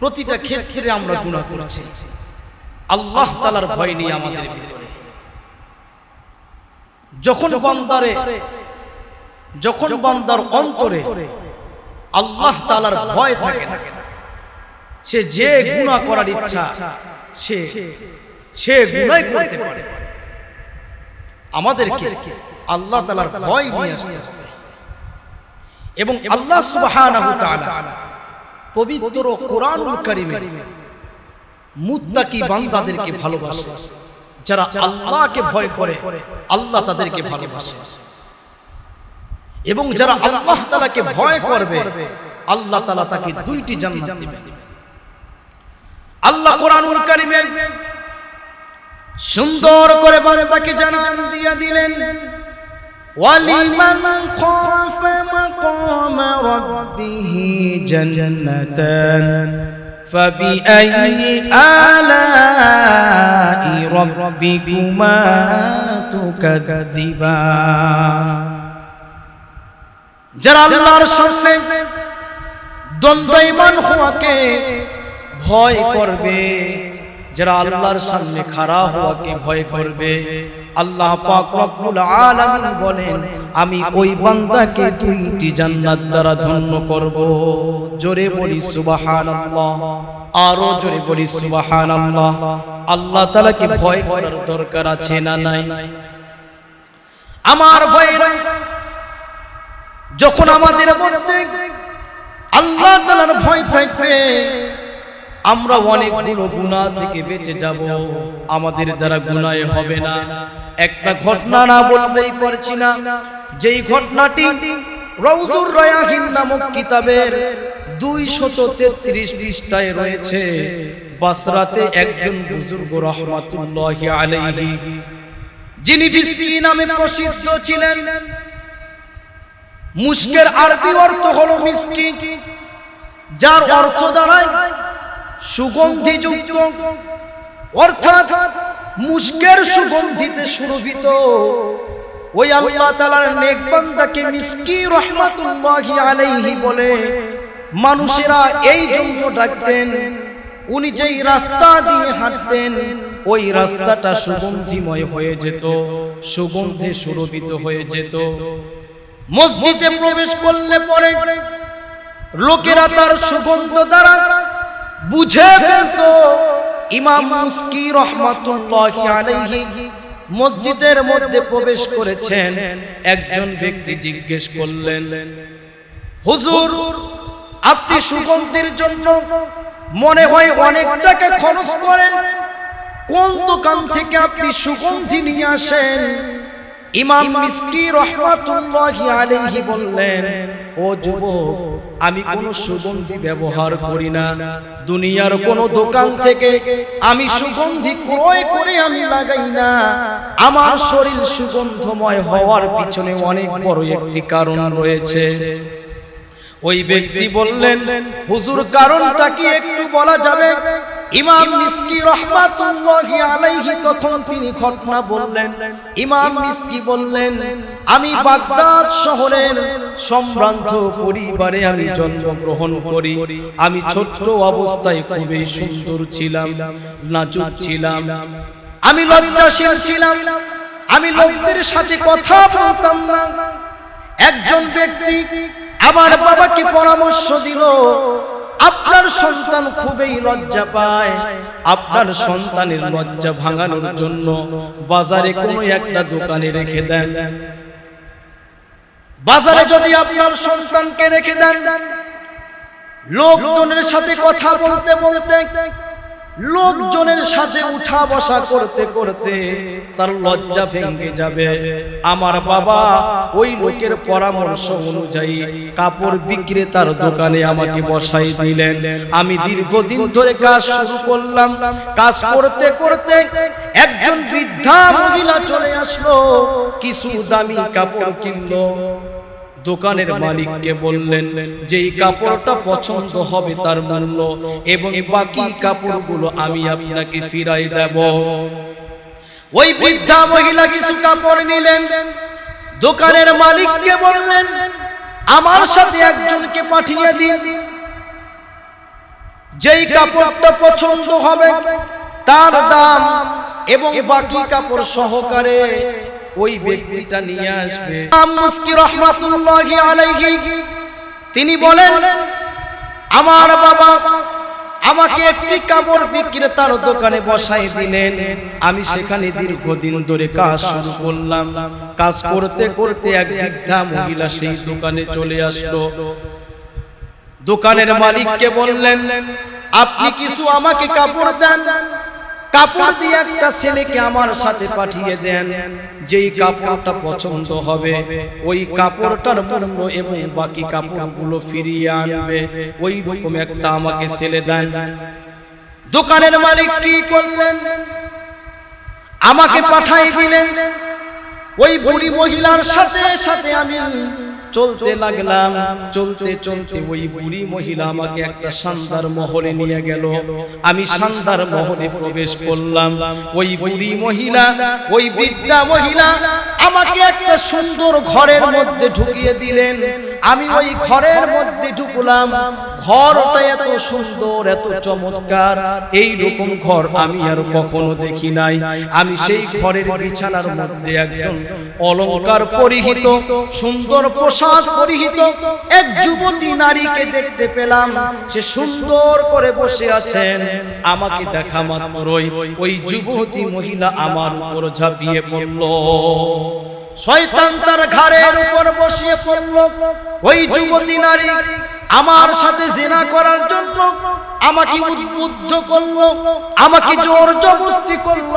প্রতিটা ক্ষেত্রে আমরা গুণা করছি। আল্লাহ তালার ভয় নেই আমাদের ভিতরে। যখন বান্দারে যখন বান্দার অন্তরে আল্লাহ তালার ভয় থাকে না সে যে গুণা করার ইচ্ছা সে সে গুণাই করতে পারে। আমাদেরকে আল্লাহ তালার ভয় নিয়ে আসতে এবং আল্লাহ তাআলা পবিত্র কোরআনুল কারীমে মুত্তাকি বান্দাদেরকে ভালোবাসে, যারা আল্লাহকে ভয় করে, আল্লাহ তাদেরকে ভালোবাসে। এবং যারা আল্লাহ তাআলাকে ভয় করবে, আল্লাহ তালা তাকে দুইটি জান্নাত দিবেন। আল্লাহ কোরআনুল কারীমে সুন্দর করে বান্দাকে জানান দিয়া দিলেন ولمن خاف مقام ربه جنتان فبأي آلاء ربكما تكذبان যারা আল্লাহর সামনে দ্বন্দ্বমান হওয়াকে ভয় করবে যারা আল্লাহর সামনে খাড়া হওয়াকে ভয় করবে, আল্লাহ পাক রব্বুল বলেন, আমি ওই বান্দাকে দুইটি জান্নাত দ্বারা ধন্য করব। জোরে বলি সুবহানাল্লাহ, আরও জোরে বলি সুবহানাল্লাহ, আল্লাহ তাআলাকে ভয় করার দরকার আছে না নাই? আমার ভাইরা যখন আমাদের মধ্যে আল্লাহ তাআলার ভয় থাকবে আমরা অনেকগুলো গুণা থেকে বেঁচে যাব। আমাদের দ্বারা গুনায় হবে না। একটা ঘটনা না বললেই পারছি না। যেই ঘটনাটি রৌজুর রয়াহিন নামক কিতাবের দুই শত তেত্রিশ পৃষ্ঠায় রয়েছে। বাসরাতে একজন বুজুর্গ রহমাতুল্লাহ আলাইহি, যিনি বিস্কি নামে প্রসিদ্ধ ছিলেন। মুস্কের আরবি অর্থ হলো মিসকি যার অর্থ দাঁড়ায় সুগন্ধিযুক্ত, অর্থাৎ মুস্কের সুগন্ধিতে সুরভিত। ওই আল্লাহ তাআলার নেক বান্দাকে মিসকি রহমাতুল্লাহি আলাইহি বলে, মানুষেরা এই জন্য ডাকতেন, উনি যেই রাস্তা দিয়ে হাঁটতেন, ওই রাস্তাটা সুগন্ধিময় হয়ে যেত, সুগন্ধে সুরভিত হয়ে যেত। মসজিদে প্রবেশ করলে পরে লোকেরা তার সুগন্ধ দ্বারা বুঝে ফেলতো ইমাম মুস্কি রহমাতুল্লাহি আলাইহি মসজিদের মধ্যে প্রবেশ করেছেন। একজন ব্যক্তি জিজ্ঞেস করলেন, হুজুর, আপনি সুগন্ধের জন্য মনে হয় অনেক টাকা খরচ করেন। কোন দোকান থেকে আপনি সুগন্ধি নিয়ে আসেন? ইমাম মিসকি রহমাতুল্লাহি আলাইহি বললেন ও যুবক আমি কোনো সুগন্ধি ব্যবহার করি না। দুনিয়ার কোন দোকান থেকে আমি সুগন্ধি ক্রয় করে আমি লাগাই না। আমার শরীর সুগন্ধময় হওয়ার পিছনে অনেক বড় একটি কারণ রয়েছে। ওই ব্যক্তি বললেন হুজুর কারণটা কি একটু বলা যাবে? ইমাম মিসকি রহমাতুল্লাহি আলাইহি তখন তিনি ঘটনা বললেন। ইমাম মিসকি বললেন, আমি বাগদাদ শহরের সম্ভ্রান্ত পরিবারে আমি জন্মগ্রহণ করি। আমি ছোট্ট অবস্থায় খুবই সুন্দর ছিলাম, নাজুক ছিলাম। আমি লজ্জাশীল ছিলাম। আমি লোকদের সাথে কথা বলতাম না। একজন ব্যক্তি আমার বাবাকে পরামর্শ দিল আপনার সন্তান খুবই লজ্জা পায়। আপনার সন্তানের লজ্জা ভাঙানোর জন্য বাজারে কোনো একটা দোকানে রেখে দেন। বাজারে যদি আপনার সন্তানকে রেখে দেন, লোকজনের সাথে কথা বলতে বলতে লোকজনের সাথে উঠা বসা করতে করতে তার লজ্জা ভেঙে যাবে। আমার বাবা ওই লোকের পরামর্শ অনুযায়ী কাপড় বিক্রেতার দোকানে আমাকে বসাই দিলেন। আমি দীর্ঘদিন ধরে কাজ শুরু করলাম। কাজ করতে করতে একজন বৃদ্ধা মহিলা চলে আসলো। কিছু দামি কাপড় কিনলো। দোকানের মালিককে বললেন যে এই কাপড়টা পছন্দ হবে তার মূল্য এবং বাকি কাপড়গুলো আমি আপনাকে ফিরাই দেব। ওই বৃদ্ধা মহিলা কিছু কাপড় নিলেন। দোকানের মালিককে বললেন আমার সাথে একজনকে পাঠিয়ে দিন। যেই কাপড়টা পছন্দ হবে তার দাম এবং বাকি কাপড় সহকারে ওই ব্যক্তিটা নিয়ে আসবে। তিনি বলেন, আমার বাবা আমাকে একটি কাপড় বিক্রেতার দোকানে বসাই দিলেন। আমি সেখানে দীর্ঘদিন ধরে কাজ শুরু করলাম। কাজ করতে করতে এক বৃদ্ধা মহিলা সেই দোকানে চলে আসলো। দোকানের মালিককে বললেন, আপনি কিছু আমাকে কাপড় দেন? কাপড় দিয়ে একটা ছেলেকে আমার সাথে পাঠিয়ে দেন যেই কাপড়টা পছন্দ হবে ওই কাপড়টার মূল্য এবং বাকি কাপড়গুলো ফিরিয়ে আনবে ওই রকম একটা আমাকে ছেলে দেন। দোকানের মালিক কি করলেন? আমাকে পাঠাই দিলেন। ওই বুড়ি মহিলার সাথে সাথে আমি চলতে লাগলাম। চলতে চলতে ওই বুড়ি মহিলা আমাকে একটা শান্তার মহলে নিয়ে গেল। আমি শান্তার মহলে প্রবেশ করলাম। ওই বুড়ি মহিলা ওই বৃদ্ধা মহিলা আমাকে একটা সুন্দর ঘরের মধ্যে ঢুকিয়ে দিলেন। আমি ওই ঘরের মধ্যে ঢুকলাম। ঘরটা এত সুন্দর, এত চমৎকার। এই রকম ঘর আমি আর কখনো দেখি নাই। আমি সেই ঘরের বিছানার মধ্যে একজন অলংকার পরিহিত, সুন্দর পোশাক পরিহিত এক যুবতী নারীকে দেখতে পেলাম। সে সুন্দর করে বসে আছেন। আমাকে দেখা মাত্রই ওই যুবতী মহিলা আমার উপর ঝাঁপিয়ে পড়ল। শয়তান তার ঘাড়ের উপর বসিয়ে পড়ল। ওই যুবতী নারী আমার সাথে জেনা করার জন্য আমাকে উদ্বুদ্ধ করল, আমাকে জোর জবস্তি করল।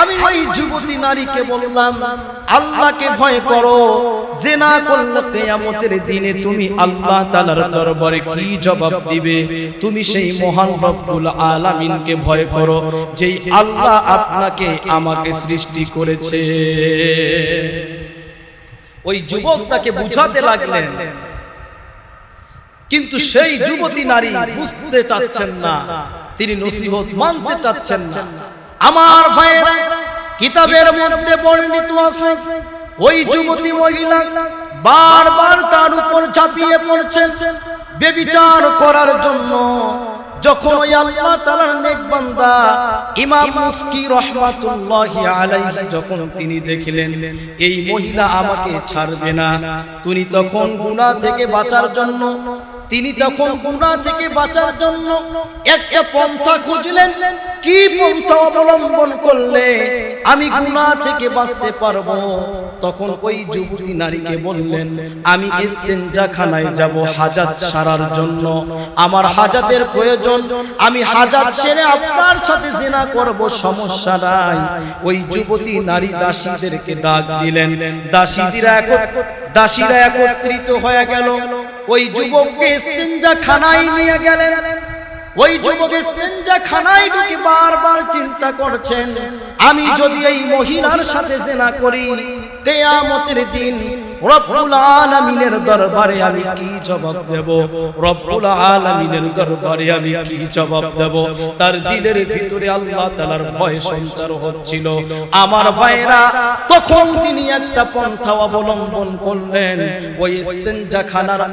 আমি ওই যুবতী নারীকে বললাম, আল্লাহকে ভয় করো, জেনা করলে কিয়ামতের দিনে তুমি আল্লাহ তাআলার দরবারে কি জবাব দিবে? তুমি সেই মহান রব্বুল আলামিনকে ভয় করো, যেই আল্লাহ আপনাকে আমাকে সৃষ্টি করেছে। ওই যুবক তাকে বুঝাতে লাগলেন। কিন্তু সেই যুবতী নারী বুঝতে চাচ্ছেন না। তিনি নসিহত মানতে চাচ্ছেন না। আমার ভাইয়েরা কিতাবের মধ্যে বর্ণিত আছে ওই যুবতী মহিলা বারবার তার উপর ঝাঁপিয়ে পড়ছেন। বেবিচার করার জন্য যখন ওই আল্লাহ তালার নেক বান্দা ইমাম মুসকি রহমাতুল্লাহ আলাইহি যখন তিনি দেখিলেন, এই মহিলা আমাকে ছাড়বে না। তুমি তখন গুনাহ থেকে বাঁচার জন্য তিনি তখন গুনাহ থেকে বাঁচার জন্য একটা পন্থা খুঁজলেন। কি পন্থা অবলম্বন করলে আমি গুনাহ থেকে বাঁচতে পারব? তখন ওই যুবতী নারীকে বললেন আমি খানায় যাব হাজাত সারার জন্য। আমার হাজাতের প্রয়োজন। আমি হাজাত সেরে আপনার সাথে জেনা করব। সমস্যা নাই। ওই যুবতী নারী দাসীদেরকে ডাক দিলেন। দাসীদিরা দাসীরা একত্রিত হয়ে গেল। ওই যুবককে ইস্তেঞ্জা খানায় নিয়ে গেলেন। ওই যুবক ইস্তেঞ্জা খানায় ঢুকে বারবার চিন্তা করছেন, আমি যদি এই মহিলার সাথে জেনা করি, কেয়ামতের দিন রব্বুল আলামিনের দরবারে আমি কি জবাব দেব? রব্বুল আলামিনের দরবারে আমি কি জবাব দেব? তার দিলের ভিতরে আল্লাহ তাআলার ভয় সঞ্চার হচ্ছিল। আমার ভাইরা তখন তিনি একটা পন্থা অবলম্বন করলেন। ওই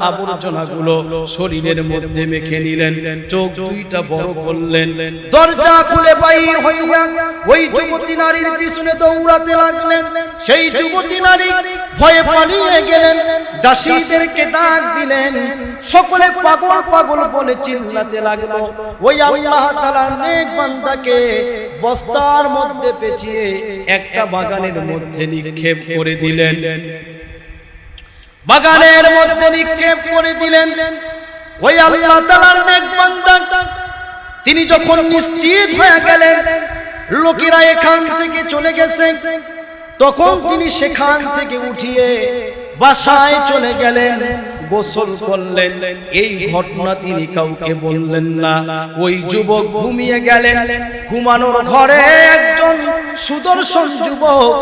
আবর্জনাগুলো শরীরের মধ্যে মেখে নিলেন, চোখ দুইটা বড় করলেন। দরজা খুলে বাইর হইয়া ওই যুবতী নারীর পিছনে দৌড়াতে লাগলেন। সেই যুবতী নারী ভয়ে পালিয়ে গেলেন দাসীদেরকে ডাক দিলেন। সকলে পাগল পাগল বলে চিল্লাতে লাগল। ওই আল্লাহ তাআলার নেক বান্দাকে বস্তার মধ্যে পেঁচিয়ে একটা বাগানের মধ্যে নিক্ষেপ করে দিলেন। বাগানের মধ্যে নিক্ষেপ করে দিলেন। ওই আল্লাহ তাআলার নেক বান্দা, তিনি যখন নিশ্চিত হয়ে গেলেন, লোকেরা এখান থেকে চলে গেছে। তখন তিনি সেখান থেকে উঠিয়ে বাসায় চলে গেলেন গোসল করলেন। এই ঘটনা তিনি কাউকে বললেন না। ওই যুবক ঘুমিয়ে গেলেন। ঘুমানোর ঘরে একজন সুদর্শন যুবক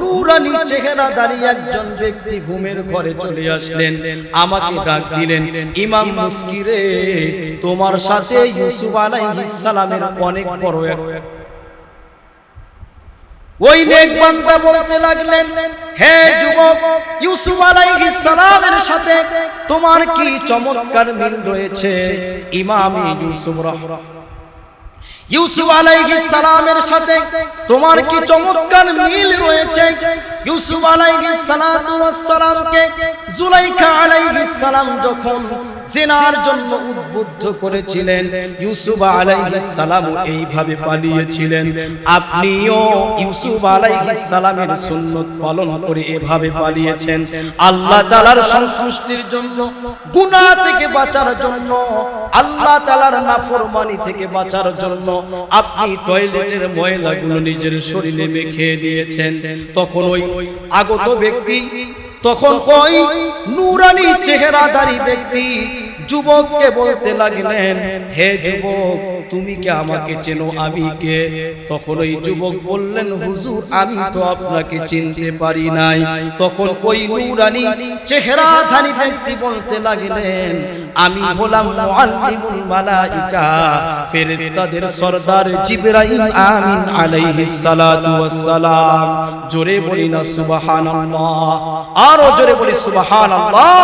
নুরানি চেহারা দাঁড়িয়ে একজন ব্যক্তি ঘুমের ঘরে চলে আসলেন। আমাকে ডাক দিলেন ইমাম মুস্কিরে তোমার সাথে ইউসুফ আলাইহিস সালামের অনেক বড় এক ওই নেক বান্দা বলতে লাগলেন, হে যুবক, ইউসুফ আলাইহিস সালামের সাথে তোমার কি চমৎকার মিল রয়েছে? ইমাম ইউসুফ রহমান ইউসুফ সালামের সাথে তোমার কি চমৎকার মিল রয়েছে? ইউসুফ সালাতু জুলাইখা সালাম যখন জিনার জন্য উদ্বুদ্ধ করেছিলেন, ইউসুফ সালাম এইভাবে পালিয়েছিলেন, আপনিও ইউসুফ সালামের সুন্নত পালন করে এভাবে পালিয়েছেন। আল্লাহ তাআলার সন্তুষ্টির জন্য, গুনাহ থেকে বাঁচার জন্য, আল্লাহ তাআলার নাফরমানি থেকে বাঁচার জন্য আপনি টয়লেটের ময়লাগুলো নিজের শরীরে মেখে নিয়েছেন। তখন ওই আগত ব্যক্তি, তখন ওই নুরানি চেহারাদারি ব্যক্তি যুবককে বলতে লাগলেন হে যুবক তুমি কে আমাকে চেনো আমি কে তখন ওই যুবক বললেন হুজুর আমি তো আপনাকে চিনতে পারি নাই। তখন ওই নুরানি চেহারাধারী ব্যক্তি বলতে লাগলেন আমি হলাম মুআল্লিমুল মালাইকা ফেরেশতাদের সরদার জিবরাইল আমিন আলাইহিস সালাতু ওয়াস সালাম জোরে বলি না সুবহানাল্লাহ। আরও জোরে বলি সুবহানাল্লাহ।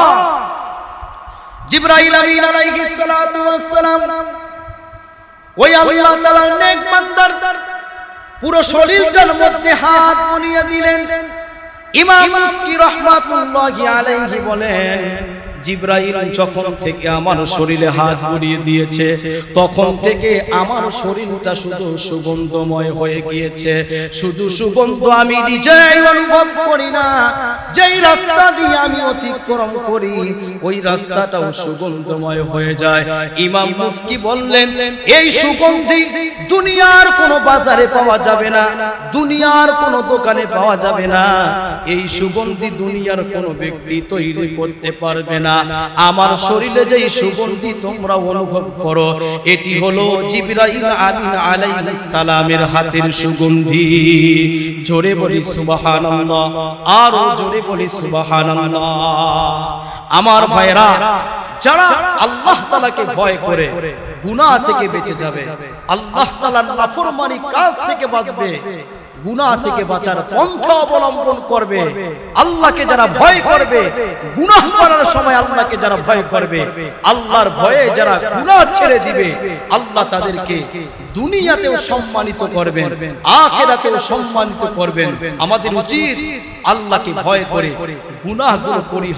জিবরাইল আমিন আলাইহিস সালাতু ওয়াস সালাম ওই আল্লাহ তাআলার নেক বান্দার পুরো শরীরটার মধ্যে হাত বুলিয়ে দিলেন। ইমাম মুসকি রহমাতুল্লাহি আলাইহি বলেন, জিব্রাইল যখন থেকে আমার শরীরে হাত বুলিয়ে দিয়েছে, তখন থেকে আমার শরীরটা শুধু সুগন্ধময় হয়ে গিয়েছে। শুধু সুগন্ধ আমি নিজেই অনুভব করি না, যেই রাস্তা দিয়ে আমি অতিক্রম করি ওই রাস্তাটাও সুগন্ধময় হয়ে যায়। ইমাম মুসকি বললেন এই সুগন্ধি দুনিয়ার কোনো বাজারে পাওয়া যাবে না। দুনিয়ার কোনো দোকানে পাওয়া যাবে না। এই সুগন্ধি দুনিয়ার কোনো ব্যক্তি তৈরি করতে পারবে না। আমার শরীরে যেই সুগন্ধি তোমরা অনুভব করো এটি হলো জিবরাইল আমিন আলাইহিস সালামের হাতের সুগন্ধি। জোরে বলি সুবহানাল্লাহ। আরও জোরে বলি সুবহানাল্লাহ। আমার ভাইরা যারা আল্লাহ তাআলাকে ভয় করে থেকে বেঁচে যাবে, আল্লাহ তাআলার নাফরমানি কাজ থেকে বাঁচবে থেকে বাঁচার পন্থা অবলম্বন করবে, আল্লাহকে যারা ভয় করবে, গুনাহ করার সময় আল্লাহকে যারা ভয় করবে, আল্লাহর ভয়ে যারা গুনাহ ছেড়ে দিবে, আল্লাহ তাদেরকে দুনিয়াতেও সম্মানিত করবেন, আখেরাতেও সম্মানিত করবেন। আমাদের উচিত আল্লাহকে ভয় করে, গুনাহগুলো পরিহার